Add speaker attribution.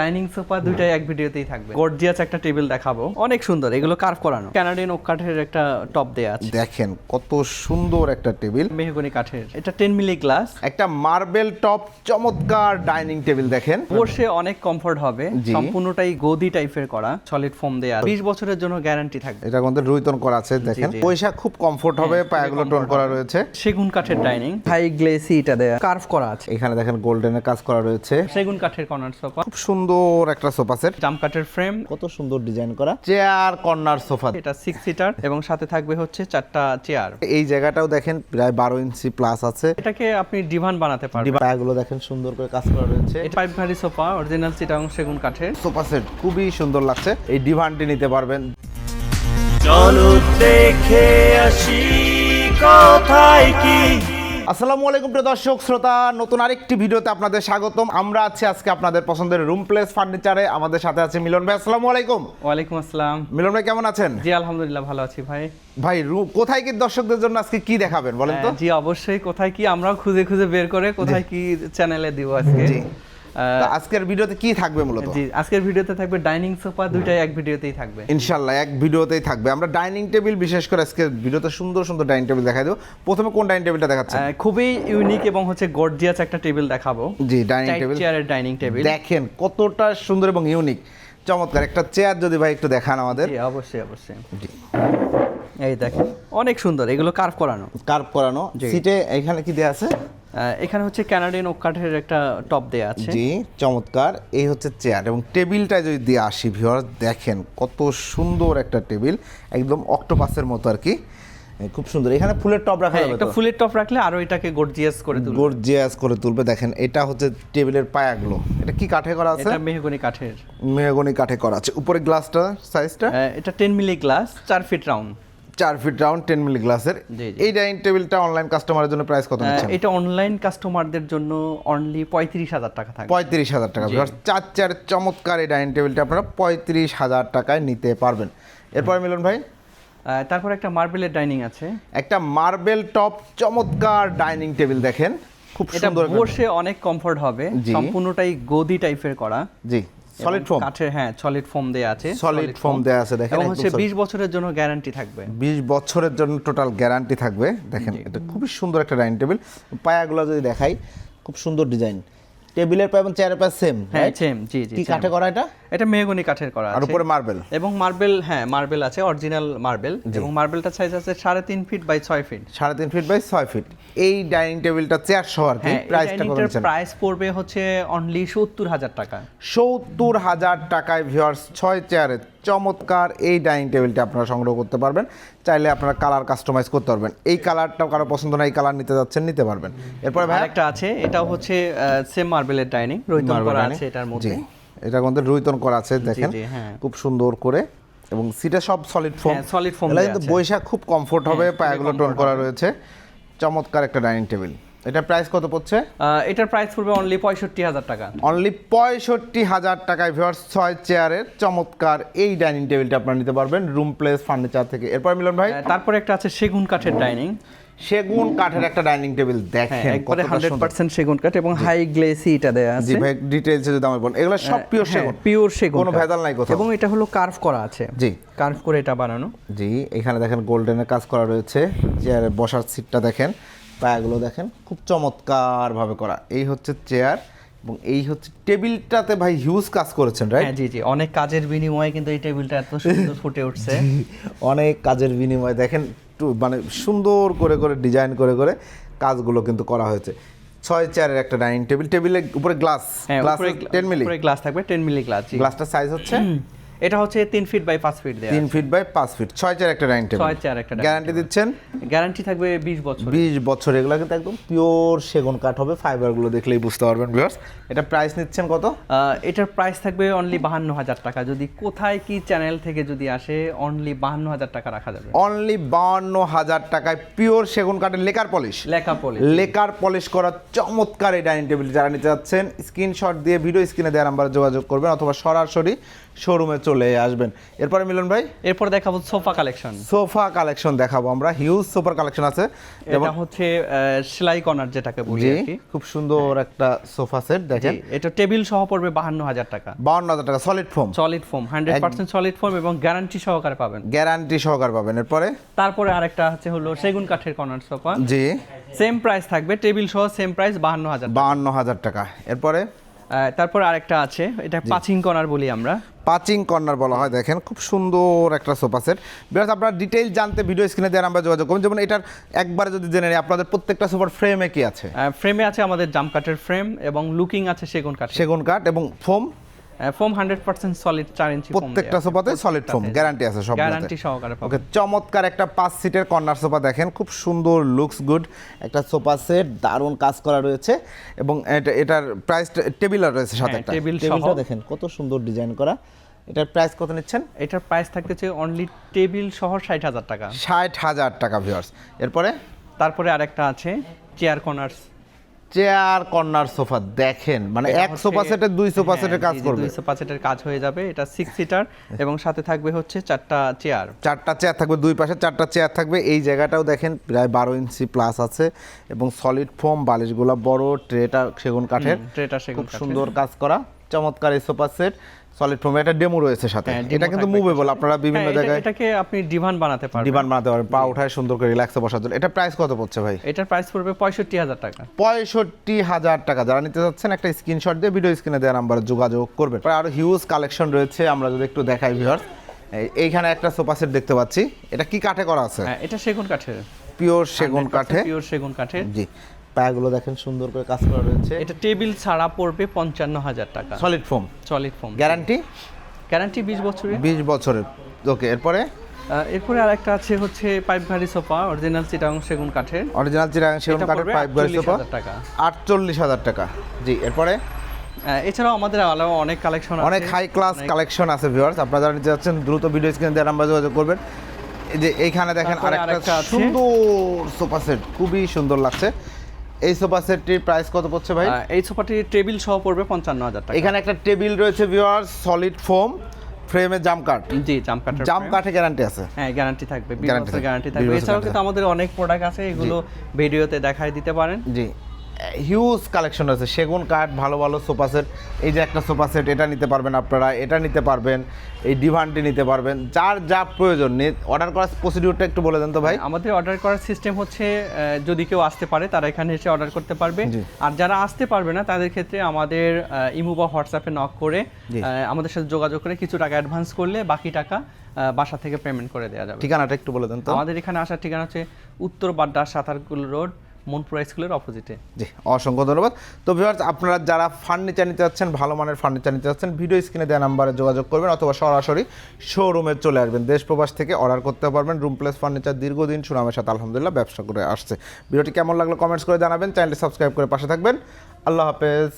Speaker 1: Dining sofa দুইটাই এক ভিডিওতেই থাকবে। গর্জিয়াস একটা টেবিল দেখাবো। অনেক সুন্দর এগুলো কার্ভ করানো। কানাডিয়ান ওক কাঠের একটা টপ দেয়া আছে।
Speaker 2: দেখেন কত সুন্দর একটা টেবিল।
Speaker 1: মেহগনি কাঠের। এটা টেন মিলি গ্লাস
Speaker 2: একটা মার্বেল টপ চমৎকার ডাইনিং টেবিল দেখেন।
Speaker 1: বসে অনেক কমফোর্ট হবে। সম্পূর্ণটাই গদি টাইপের করা সলিড ফোম দেয়া। বিশ বছরের জন্য গ্যারান্টি থাকবে।
Speaker 2: এটা কিন্তু রুইতন করা আছে দেখেন। পয়সা খুব কমফোর্ট হবে
Speaker 1: হ্যাঁ,
Speaker 2: পায়াগুলো টোন করা রয়েছে।
Speaker 1: সেগুন কাঠের ডাইনিং হাই গ্লেসি এটা দেয়া। কার্ভ করা আছে।
Speaker 2: এখানে দেখেন গোল্ডেনের কাজ করা রয়েছে।
Speaker 1: সেগুন কাঠের কর্নার সোফা
Speaker 2: খুব সুন্দর একটা সোফা সেট।
Speaker 1: জাম কাঠের ফ্রেম
Speaker 2: কত সুন্দর ডিজাইন করা। Chair corner sofa.
Speaker 1: এটা সিক্স সিটার এবং সাথে থাকবে হচ্ছে চারটা চেয়ার
Speaker 2: এই জায়গাটাও দেখেন প্রায় বারো ইঞ্চি প্লাস আছে।
Speaker 1: এটাকে আপনি ডিভান বানাতে পারবেন।
Speaker 2: পায়াগুলো দেখেন সুন্দর করে কাজ করা রয়েছে।
Speaker 1: এটা পাইপ ভারি সোফা অরিজিনাল সিটাং সেগুন কাঠের।
Speaker 2: সোফা সেট খুবই সুন্দর লাগছে। এই ডিভানটি নিতে পারবেন।
Speaker 3: চলো দেখে আসি কোথায় কি?
Speaker 2: আসসালামু আলাইকুম প্রিয় দর্শক শ্রোতা নতুন আরেকটি ভিডিওতে আপনাদের স্বাগতম। আমরা আছি আজকে আপনাদের পছন্দের রুম প্লেস ফার্নিচারে আমাদের সাথে আছে মিলন ভাই আসসালামু আলাইকুম।
Speaker 1: ওয়ালাইকুম আসসালাম।
Speaker 2: মিলন ভাই কেমন আছেন?
Speaker 1: জি আলহামদুলিল্লাহ ভালো আছি ভাই।
Speaker 2: ভাই কোথায় কি দর্শকদের জন্য আজকে কি দেখাবেন বলেন তো?
Speaker 1: জি অবশ্যই। কোথায় কি আমরাও খুঁজে খুঁজে বের করে কোথায় কি চ্যানেলে দিব আজকে।
Speaker 2: জি। আজকের ভিডিওতে কি থাকবে মূলত?
Speaker 1: জি আজকের ভিডিওতে থাকবে ডাইনিং সোফা দুইটাই এক ভিডিওতেই থাকবে।
Speaker 2: ইনশাল্লাহ এক ভিডিওতেই থাকবে। আমরা ডাইনিং টেবিল বিশেষ করে আজকে ভিডিওতে সুন্দর সুন্দর ডাইনিং টেবিল দেখাই দেবো। প্রথমে কোন ডাইনিং টেবিলটা দেখাচ্ছেন?
Speaker 1: খুবই ইউনিক এবং হচ্ছে গর্জিয়াস একটা টেবিল দেখাবো।
Speaker 2: জি ডাইনিং টেবিল।
Speaker 1: চেয়ারের ডাইনিং টেবিল।
Speaker 2: দেখেন কতটা সুন্দর এবং ইউনিক। চমৎকার একটা চেয়ার যদি ভাই একটু দেখান আমাদের।
Speaker 1: জি অবশ্যই অবশ্যই।
Speaker 2: জি।
Speaker 1: এই দেখেন অনেক সুন্দর এগুলো কার্ভ করানো।
Speaker 2: কার্ভ করানো। সিটে এখানে কি দেয়া আছে?
Speaker 1: এখানে হচ্ছে কানাডিয়ান ওক কাঠের একটা টপ দেয়া আছে।
Speaker 2: জি চমৎকার। এই হচ্ছে চেয়ার এবং টেবিলটা যদি দিয়ে আসি ভিউয়ার দেখেন কত সুন্দর একটা টেবিল একদম অক্টোপাসের মতো আর কি। খুব সুন্দর। এখানে ফুলের টপ রাখা
Speaker 1: হ্যাঁ
Speaker 2: যাবে
Speaker 1: একটা ফুলের টপ রাখলে আরও এটাকে গর্জিয়াস করে তুলবে।
Speaker 2: গর্জিয়াস করে তুলবে। দেখেন এটা হচ্ছে টেবিলের পায়াগুলো। এটা কি কাঠে করা আছে?
Speaker 1: এটা মেহগনি কাঠের।
Speaker 2: মেহগনি কাঠে করা আছে। উপরে গ্লাসটা সাইজটা
Speaker 1: এটা টেন মিলি গ্লাস চার ফিট রাউন্ড
Speaker 2: চার ফিট রাউন্ড টেন মিলি গ্লাসের। এই ডাইনিং টেবিলটা অনলাইন কাস্টমারের জন্য প্রাইস কত নিচ্ছেন?
Speaker 1: এটা অনলাইন কাস্টমারদের জন্য অনলি পঁয়ত্রিশ হাজার টাকা থাকবে।
Speaker 2: পঁয়ত্রিশ হাজার টাকা। চার চার চমৎকার এই ডাইনিং টেবিলটা আপনারা পঁয়ত্রিশ হাজার টাকায় নিতে পারবেন। এরপর মিলন ভাই?
Speaker 1: তারপর একটা মার্বেলের ডাইনিং আছে।
Speaker 2: একটা মার্বেল টপ চমৎকার ডাইনিং টেবিল দেখেন। খুব সুন্দর
Speaker 1: বসে অনেক কমফোর্ট হবে। সম্পূর্ণটাই গদি টাইপের করা।
Speaker 2: জি। সলিড ফোম
Speaker 1: কাঠের হ্যাঁ সলিড ফোম দেয়া আছে
Speaker 2: সলিড ফোম দেয়া আছে, দেখেন,
Speaker 1: এবং হচ্ছে
Speaker 2: solid।
Speaker 1: বিশ বছরের জন্য গ্যারান্টি থাকবে।
Speaker 2: বিশ বছরের জন্য টোটাল গ্যারান্টি থাকবে দেখেন এটা খুবই সুন্দর একটা ডাইনিং টেবিল পায়াগুলো যদি দেখাই খুব সুন্দর ডিজাইন টেবিলের পায় এবং চেয়ারের পায় সেম
Speaker 1: হ্যাঁ সেম জি জি
Speaker 2: কি কাঠে করা এটা?
Speaker 1: এটা মেহগনি কাঠের করা
Speaker 2: আর উপরে মার্বেল।
Speaker 1: এবং মার্বেল হ্যাঁ মার্বেল আছে অরিজিনাল মার্বেল। এবং মার্বেলটার সাইজ আছে সাড়ে তিন ফিট বাই ছয় ফিট
Speaker 2: সাড়ে তিন ফিট বাই ছয় ফিট এই ডাইনিং টেবিলটা চেয়ার সহ আর কি
Speaker 1: হ্যাঁ
Speaker 2: প্রাইসটা কত নিচ্ছেন
Speaker 1: প্রাইস পড়বে হচ্ছে অনলি সত্তর হাজার টাকা।
Speaker 2: সত্তর হাজার টাকায় ভিউয়ার্স ছয় চেয়ারে চমৎকার এই ডাইনিং টেবিলটা আপনারা সংগ্রহ করতে পারবেন। চাইলে আপনারা কালার কাস্টমাইজ করতে পারবেন। এই কালারটাও কারও পছন্দ না এই কালার নিতে যাচ্ছেন নিতে পারবেন। এরপরে ভাই
Speaker 1: আরেকটা আছে এটাও হচ্ছে সেম মার্বেলের ডাইনিং রৈতন করা আছে এটার মধ্যে।
Speaker 2: এটা মধ্যে রুইতন করা আছে দেখেন।
Speaker 1: হ্যাঁ।
Speaker 2: খুব সুন্দর করে। এবং সিটে সব সলিড ফোম
Speaker 1: হ্যাঁ, solid foam
Speaker 2: এটা কিন্তু বৈশাখ খুব কমফোর্ট হবে
Speaker 1: হ্যাঁ,
Speaker 2: পায়াগুলো টোন করা রয়েছে। চমৎকার একটা ডাইনিং টেবিল এটা প্রাইস কত পড়ছে?
Speaker 1: এটার প্রাইস পড়বে অনলি পঁয়ষট্টি হাজার টাকা।
Speaker 2: অনলি পঁয়ষট্টি হাজার টাকায় ভিউয়ার্স ছয় চেয়ারের চমৎকার এই ডাইনিং টেবিলটা আপনারা নিতে পারবেন রুম প্লেস ফার্নিচার থেকে। এরপর মিলন ভাই?
Speaker 1: তারপরে একটা আছে সেগুন কাঠের ডাইনিং
Speaker 2: সেগুন কাঠের একটা ডাইনিং টেবিল
Speaker 1: হ্যাঁ
Speaker 2: দেখেন
Speaker 1: একবারে
Speaker 2: কতটা
Speaker 1: হান্ড্রেড
Speaker 2: সুন্দর।
Speaker 1: পার্সেন্ট সেগুন কাঠ এবং হাই গ্লেসি এটা দেয়া
Speaker 2: জি
Speaker 1: আছে।
Speaker 2: ভাই ডিটেইলসে যদি আমি বলেন এগুলো সব পিওর সেগুন।
Speaker 1: পিওর সেগুন
Speaker 2: কোনো ভেজাল নাই কোথাও।
Speaker 1: এবং এটা হলো কার্ভ করা আছে।
Speaker 2: জি।
Speaker 1: কার্ভ করে এটা বানানো।
Speaker 2: জি এখানে দেখেন গোল্ডেনের কাজ করা রয়েছে। চেয়ারে বসার সিটটা দেখেন পায়াগুলো দেখেন খুব চমৎকার ভাবে করা। এই হচ্ছে চেয়ার এবং এই হচ্ছে টেবিলটাতে ভাই হিউজ কাজ করেছেন রাইট
Speaker 1: হ্যাঁ জি জি অনেক কাজের বিনিময়ে কিন্তু এই টেবিলটা এত সুন্দর ফুটে উঠছে।
Speaker 2: অনেক কাজের বিনিময়ে। দেখেন একটু মানে সুন্দর করে করে ডিজাইন করে করে কাজগুলো কিন্তু করা হয়েছে। ছয় চেয়ারের একটা ডাইনিং টেবিল টেবিলের উপরে glass glass ten milli
Speaker 1: glass থাকবে টেন মিলি গ্লাস
Speaker 2: গ্লাসটার সাইজ হচ্ছে?
Speaker 1: এটা হচ্ছে তিন ফিট বাই পাঁচ ফিট দেয়া
Speaker 2: তিন ফিট বাই পাঁচ ফিট ছয় চার একটা ডাইনিং টেবিল
Speaker 1: ছয় চার একটা
Speaker 2: গ্যারান্টি দিচ্ছেন?
Speaker 1: গ্যারান্টি থাকবে বিশ বছর
Speaker 2: বিশ বছর এগুলো কিন্তু একদম পিওর সেগুন কাঠ হবে ফাইবারগুলো দেখলেই বুঝতে পারবেন ভিউয়ার্স এটা প্রাইস নিচ্ছেন কত?
Speaker 1: এটার প্রাইস থাকবে অনলি বাহান্ন হাজার টাকা। যদি কোথায় কি চ্যানেল থেকে যদি আসে অনলি বাহান্ন হাজার টাকা রাখা যাবে।
Speaker 2: অনলি বাউন্ন হাজার টাকায় পিওর সেগুন কাঠের লেকার পলিশ
Speaker 1: লেখা পলি
Speaker 2: লেকার পলিশ করা চমৎকার এই ডাইনিং টেবিল যারা নিতে যাচ্ছেন স্ক্রিনশট দিয়ে ভিডিও স্ক্রিনে দেওয়ার নাম্বারে যোগাযোগ করবেন অথবা সরাসরি শোরুমে চলে চলে আসবেন। এরপরে মিলন ভাই?
Speaker 1: এরপর দেখাবো সোফা কালেকশন।
Speaker 2: সোফা কালেকশন দেখাবো আমরা। হিউজ সোফার কালেকশন আছে। এবং
Speaker 1: এটা হচ্ছে সেলাই কর্নার যেটাকে বলি
Speaker 2: খুব সুন্দর একটা সোফা সেট দেখেন।
Speaker 1: এটা টেবিল সহ পড়বে বাহান্ন হাজার টাকা।
Speaker 2: বাউন্ন হাজার টাকা solid foam
Speaker 1: solid foam hundred percent solid foam এবং গ্যারান্টি সহকারে পাবেন।
Speaker 2: গ্যারান্টি সহকারে পাবেন। এরপরে?
Speaker 1: তারপরে আরেকটা হচ্ছে হলো সেগুন কাঠের কর্নার সোফা।
Speaker 2: জি।
Speaker 1: সেম প্রাইস থাকবে টেবিল সহ সেম প্রাইস বাহান্ন হাজার
Speaker 2: বাউন্ন হাজার টাকা। এরপরে?
Speaker 1: তারপর আরেকটা আছে এটা পাচিং কর্নার বলি আমরা।
Speaker 2: পাচিং কর্নার বলা হয় দেখেন খুব সুন্দর একটা সোফা সেট বিকজ আপনারা ডিটেইল জানতে ভিডিও স্ক্রিনে দেওয়ার আমরা যোগাযোগ করুন যেমন এটার একবার যদি জেনে নেই আপনাদের প্রত্যেকটা সোফার ফ্রেমে কি আছে?
Speaker 1: ফ্রেমে আছে আমাদের জাম কাঠের ফ্রেম এবং লুকিং আছে সেগুন কাঠ
Speaker 2: সেগুন কাঠ এবং foam
Speaker 1: foam hundred percent solid চার ইঞ্চি
Speaker 2: প্রত্যেকটা সোফাতে সলিড ফোম গ্যারান্টি আছে সব
Speaker 1: গ্যারান্টি সহকারে পাবেন।
Speaker 2: ওকে চমৎকার একটা পাঁচ সিটের কর্নার সোফা দেখেন খুব সুন্দর লুকস গুড একটা সোফা সেট দারুণ কাজ করা রয়েছে এবং এটা- এটার প্রাইস টেবিল রয়েছে সাথে
Speaker 1: হ্যাঁ,
Speaker 2: একটা।
Speaker 1: টেবিল সহ।
Speaker 2: টেবিলটা দেখেন কত সুন্দর ডিজাইন করা। এটার প্রাইস কত নিচ্ছেন?
Speaker 1: এটার প্রাইস থাকতেছে অনলি টেবিল সহ ষাট হাজার টাকা।
Speaker 2: ষাট হাজার টাকা ভিউয়ার্স এরপরে?
Speaker 1: তারপরে আরেকটা আছে chair corners
Speaker 2: chair corner sofa দেখেন মানে এক সোফা সেটে দুই সোফা সেটের কাজ করবে
Speaker 1: হ্যাঁ, দুই সোফা সেটের কাজ হয়ে যাবে এটা সিক্স সিটার এবং সাথে থাকবে হচ্ছে চারটা চেয়ার
Speaker 2: চারটা চেয়ার থাকবে দুই পাশে চারটা চেয়ার থাকবে। এই জায়গাটাও দেখেন প্রায় বারো ইঞ্চি প্লাস আছে এবং সলিড ফোম বালিশগুলো বড় ট্রেটা সেগুন কাঠের।
Speaker 1: ট্রেটা সেগুন
Speaker 2: খুব সুন্দর কাজ করা চমৎকার এই সোফা সেট সলিড ডেমো রয়েছে সাথে।
Speaker 1: হ্যাঁ,
Speaker 2: এটা কিন্তু মুভেবল আপনারা বিভিন্ন
Speaker 1: হ্যাঁ,
Speaker 2: জায়গায়
Speaker 1: এটাকে আপনি ডিভান বানাতে পারবেন।
Speaker 2: ডিমান্ড বানাতে পারবেন পা উঠায় সুন্দর করে রিল্যাক্সে বসার জন্য। এটা প্রাইস কত পড়ছে ভাই?
Speaker 1: এটার প্রাইস পড়বে পঁয়ষট্টি হাজার টাকা।
Speaker 2: পঁয়ষট্টি হাজার টাকা। যারা নিতে চাচ্ছেন একটা স্ক্রিনশট দিয়ে ভিডিও স্ক্রিনে দেওয়া নাম্বারে যোগাযোগ করবেন। আরও হিউজ কালেকশন রয়েছে আমরা যদি একটু দেখাই ভিউয়ার্স এইখানে একটা সোফা সেট দেখতে পাচ্ছি। এটা কি কাঠে করা আছে?
Speaker 1: হ্যাঁ এটা সেগুন কাঠের।
Speaker 2: পিওর সেগুন কাঠে।
Speaker 1: পিওর সেগুন কাঠের।
Speaker 2: জি। পায়াগুলো দেখেন সুন্দর করে কাজ করা রয়েছে।
Speaker 1: এটা টেবিল ছাড়া পড়বে পঞ্চান্ন হাজার টাকা।
Speaker 2: Solid foam
Speaker 1: solid foam
Speaker 2: guarantee
Speaker 1: guarantee বিশ বছরের।
Speaker 2: বিশ বছরের। ওকে এরপরে?
Speaker 1: এরপরে আরেকটা আছে হচ্ছে পাইপ ভারী সোফা অরিজিনাল চিটাং সেগুন কাঠের।
Speaker 2: অরিজিনাল চিরাং সেগুন কাঠের পাইপ গাড়ি সোফা।
Speaker 1: টাকা।
Speaker 2: আটচল্লিশ হাজার টাকা। জি এরপরে?
Speaker 1: এছাড়াও আমাদের আলাদা অনেক কালেকশন
Speaker 2: অনেক হাই ক্লাস কালেকশন আছে ভিউয়ার্স আপনারা যারা নিতে যাচ্ছেন দ্রুত ভিডিও স্ক্রিনে দেওয়ার নাম্বার যোগাযোগ করবেন। এই যে এইখানে দেখেন আরেকটা সুন্দর সোফা সেট। খুবই সুন্দর লাগছে। এই সোফা সেটটির প্রাইস কত পড়ছে ভাই?
Speaker 1: এই সোফাটি টেবিল সহ পড়বে পঞ্চান্ন হাজার টাকা।
Speaker 2: এখানে একটা টেবিল রয়েছে ভিউয়ার্স সলিড ফোম ফ্রেমে জাম কাট
Speaker 1: জি জাম কাট
Speaker 2: জাম কাটে গ্যারান্টি আছে।
Speaker 1: হ্যাঁ গ্যারান্টি থাকবে গ্যারান্টি থাকবে। এছাড়াও কিন্তু আমাদের অনেক প্রোডাক্ট আছে এগুলো ভিডিওতে দেখাই দিতে পারেন।
Speaker 2: জি। হিউজ কালেকশন আছে সেগুন কাঠ ভালো ভালো সোফা সেট। এই যে একটা সোফা সেট এটা নিতে পারবেন আপনারা এটা নিতে পারবেন এই ডিভানটি নিতে পারবেন যার যা প্রয়োজন। নেই অর্ডার করার প্রসিডিউরটা একটু বলে দেন তো ভাই।
Speaker 1: আমাদের অর্ডার করার সিস্টেম হচ্ছে যদি কেউ আসতে পারে তারা এখানে এসে অর্ডার করতে পারবে। আর যারা আসতে পারবে না তাদের ক্ষেত্রে আমাদের ইমো বা হোয়াটসঅ্যাপে নক করে আমাদের সাথে যোগাযোগ করে কিছু টাকা অ্যাডভান্স করলে বাকি টাকা বাসা থেকে পেমেন্ট করে দেওয়া যাবে।
Speaker 2: ঠিকানাটা একটু বলে দেন তো।
Speaker 1: আমাদের এখানে আসার ঠিকানা হচ্ছে উত্তর বাড্ডা সাঁতারকুল রোড মনপুরা স্কুলের অপোজিটে
Speaker 2: জি, অসংখ্য ধন্যবাদ। তো ভিউয়ার্স আপনারা যারা ফার্নিচার নিতে যাচ্ছেন, ভালো মানের ফার্নিচার নিতে যাচ্ছেন ভিডিও স্ক্রিনে দেওয়া নাম্বারে যোগাযোগ করবেন অথবা সরাসরি শোরুমে চলে আসবেন। দেশ প্রবাস থেকে অর্ডার করতে পারবেন রুম প্লেস ফার্নিচার দীর্ঘদিন সুনামের সাথে আলহামদুলিল্লাহ ব্যবসা করে আসছে। ভিডিওটি কেমন লাগল কমেন্টস করে জানাবেন চ্যানেলটি সাবস্ক্রাইব করে পাশে থাকবেন। আল্লাহ হাফেজ।